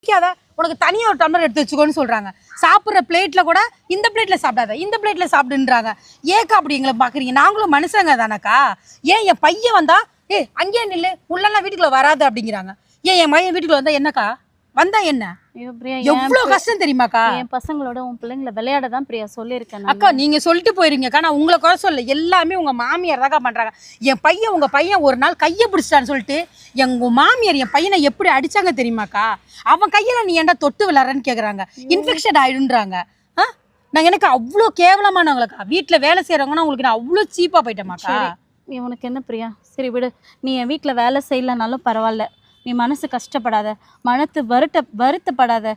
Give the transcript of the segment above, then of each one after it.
பிடிக்காத உனக்கு தனியாக ஒரு டம்ளர் எடுத்து வச்சுக்கோன்னு சொல்கிறாங்க சாப்பிட்ற பிளேட்டில் கூட இந்த பிளேட்டில் சாப்பிடாத இந்த பிளேட்டில் சாப்பிடுன்றாங்க. ஏக்கா அப்படி எங்களை பார்க்குறீங்க நாங்களும் மனுஷங்க தானக்கா? ஏன் என் பையன் வந்தா ஏ அங்கேயே நில்லு உள்ளெல்லாம் வீட்டுக்குள்ளே வராது அப்படிங்கிறாங்க. ஏன் என் மையன் வீட்டுக்குள்ள வந்தால் என்னக்கா? வந்தா என்ன? எவ்வளவு கஷ்டம் தெரியுமாக்கா? என் பசங்களோட உன் பிள்ளைங்களை விளையாட தான் பிரியா சொல்லியிருக்கேன். அக்கா நீங்க சொல்லிட்டு போயிருங்கக்கா நான் உங்களை குறை சொல்ல எல்லாமே உங்க மாமியார் தாக்கா பண்றாங்க. என் பையன் உங்க பையன் ஒரு நாள் கையை பிடிச்சிட்டான்னு சொல்லிட்டு எங்க மாமியார் என் பையனை எப்படி அடிச்சாங்க தெரியுமாக்கா? அவன் கையில நீ ஏன்டா தொட்டு விளாட்றன்னு கேக்குறாங்க. இன்ஃபெக்ஷன் ஆயிடுன்றாங்க. நான் எனக்கு அவ்வளோ கேவலமானவங்களுக்கா வீட்டில் வேலை செய்கிறவங்கன்னா உங்களுக்கு நான் அவ்வளோ சீப்பாக போயிட்டேமாக்கா சரி நீ உனக்கு என்ன பிரியா? சரி விடு. நீ என் வீட்டில் வேலை செய்யலனாலும் பரவாயில்ல. நீ மனசு கஷ்டப்படாத மனத்து வருத்த வருத்தப்படாத.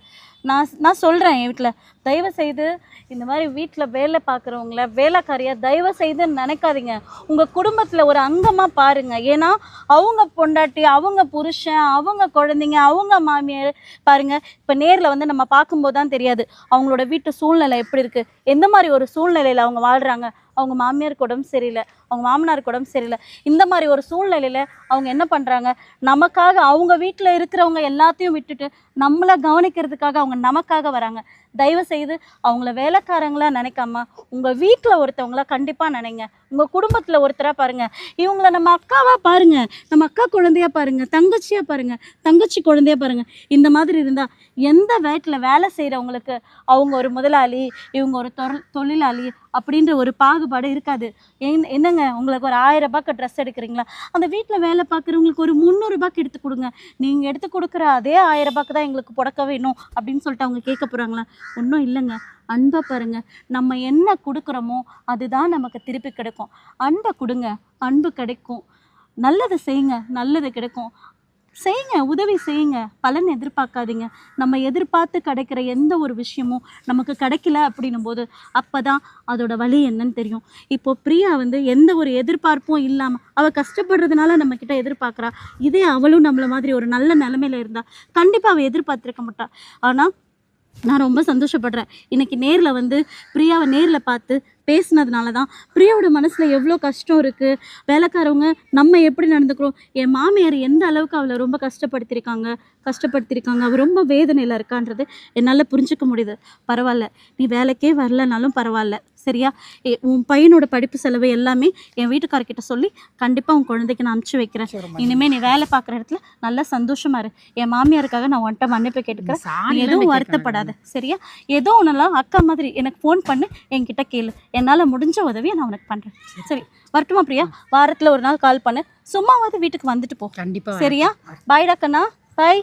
நான் நான் சொல்கிறேன் என் வீட்டில் தயவு செய்து இந்த மாதிரி வீட்டில் வேலை பார்க்குறவங்கள வேலைக்காரியாக தயவு செய்து நினைக்காதீங்க. உங்கள் குடும்பத்தில் ஒரு அங்கமாக பாருங்கள் ஏன்னா அவங்க பொண்டாட்டி அவங்க புருஷன் அவங்க குழந்தைங்க அவங்க மாமியார் பாருங்கள் இப்போ நேரில் வந்து நம்ம பார்க்கும்போது தான் தெரியாது. அவங்களோட வீட்டு சூழ்நிலை எப்படி இருக்குது எந்த மாதிரி ஒரு சூழ்நிலையில் அவங்க வாழ்கிறாங்க அவங்க மாமியாருக்கு உடம்பு சரியில்லை அவங்க மாமனாருக்கு உடம்பு சரியில்லை. இந்த மாதிரி ஒரு சூழ்நிலையில் அவங்க என்ன பண்ணுறாங்க நமக்காக அவங்க வீட்டில் இருக்கிறவங்க எல்லாத்தையும் விட்டுட்டு நம்மளை கவனிக்கிறதுக்காக அவங்க நமக்காக வராங்க. தயவு செய்து அவங்கள வேலைக்காரங்களாக நினைக்காம உங்கள் வீட்டில் ஒருத்தவங்கள கண்டிப்பாக நினைங்க. உங்கள் குடும்பத்தில் ஒருத்தராக பாருங்கள் இவங்கள நம்ம அக்காவாக பாருங்கள் நம்ம அக்கா குழந்தையா பாருங்கள் தங்கச்சியாக பாருங்கள் தங்கச்சி குழந்தையா பாருங்கள் இந்த மாதிரி இருந்தால் எந்த வீட்டில் வேலை செய்கிறவங்களுக்கு அவங்க ஒரு முதலாளி இவங்க ஒரு தொழிலாளி அப்படின்ற ஒரு பாகுபாடு இருக்காது. என்னங்க உங்களுக்கு ஒரு ஆயிரம் ரூபாய்க்கு ட்ரெஸ் எடுக்கிறீங்களா? அந்த வீட்டில் வேலை பார்க்குறவங்களுக்கு ஒரு முந்நூறுபாய்க்கு எடுத்து கொடுங்க. நீங்கள் எடுத்து கொடுக்குற அதே ஆயிரம் ரூபாய்க்கு தான் எங்களுக்கு புடக்க வேணும் அப்படின்னு சொல்லிட்டு அவங்க கேட்க போகிறாங்களா ஒன்றும் இல்லைங்க. அன்பை பாருங்க. நம்ம என்ன கொடுக்குறோமோ அதுதான் நமக்கு திருப்பி கிடைக்கும். அன்பை கொடுங்க அன்பு கிடைக்கும். நல்லது செய்யுங்க நல்லது கிடைக்கும். செய்யுங்க உதவி செய்யுங்க. பலன் எதிர்பார்க்காதீங்க. நம்ம எதிர்பார்த்து கிடைக்கிற எந்த ஒரு விஷயமும் நமக்கு கிடைக்கல அப்படின்னும் போது அப்போ தான் அதோட வழி என்னன்னு தெரியும். இப்போ பிரியா வந்து எந்த ஒரு எதிர்பார்ப்பும் இல்லாமல் அவள் கஷ்டப்படுறதுனால நம்மக்கிட்ட எதிர்பார்க்குறா. இதே அவளும் நம்மளை மாதிரி ஒரு நல்ல நிலமையில இருந்தால் கண்டிப்பாக அவள் எதிர்பார்த்துருக்க மாட்டாள் ஆனால் நான் ரொம்ப சந்தோஷப்படுறேன். இன்னைக்கு நேரில் வந்து பிரியாவை நேரில் பார்த்து பேசினதுனால தான் பிரியாவோட மனசில் எவ்வளோ கஷ்டம் இருக்குது வேலைக்காரவங்க நம்ம எப்படி நடந்துக்கிறோம்? என் மாமியார் எந்த அளவுக்கு அவளை ரொம்ப கஷ்டப்படுத்தியிருக்காங்க கஷ்டப்படுத்தியிருக்காங்க அவள் ரொம்ப வேதனையில் இருக்கான்றது என்னால் புரிஞ்சுக்க முடியுது. பரவாயில்ல. நீ வேலைக்கே வரலனாலும் பரவாயில்ல. சரியா? உன் பையனோட படிப்பு செலவு எல்லாமே என் வீட்டுக்காரர்கிட்ட சொல்லி கண்டிப்பாக உன் குழந்தைக்கு நான் அனுப்பிச்சி வைக்கிறேன். இனிமேல் நீ வேலை பார்க்குற இடத்துல நல்லா சந்தோஷமா இரு. என் மாமியாருக்காக நான் உன்கிட்ட மன்னிப்பு கேட்டுக்கிறேன். நீ எதுவும் வருத்தப்படாத சரியா? ஏதோ ஒன்றெல்லாம் அக்கா மாதிரி எனக்கு ஃபோன் பண்ணு என்கிட்ட கேளு. என்னால் முடிஞ்ச உதவியை நான் உனக்கு பண்ணுறேன் சரி வரட்டுமா பிரியா? வாரத்தில் ஒரு நாள் கால் பண்ணு. சும்மாவாவது வீட்டுக்கு வந்துட்டு போ. கண்டிப்பா சரியா? பாய்டா கண்ணா. பாய்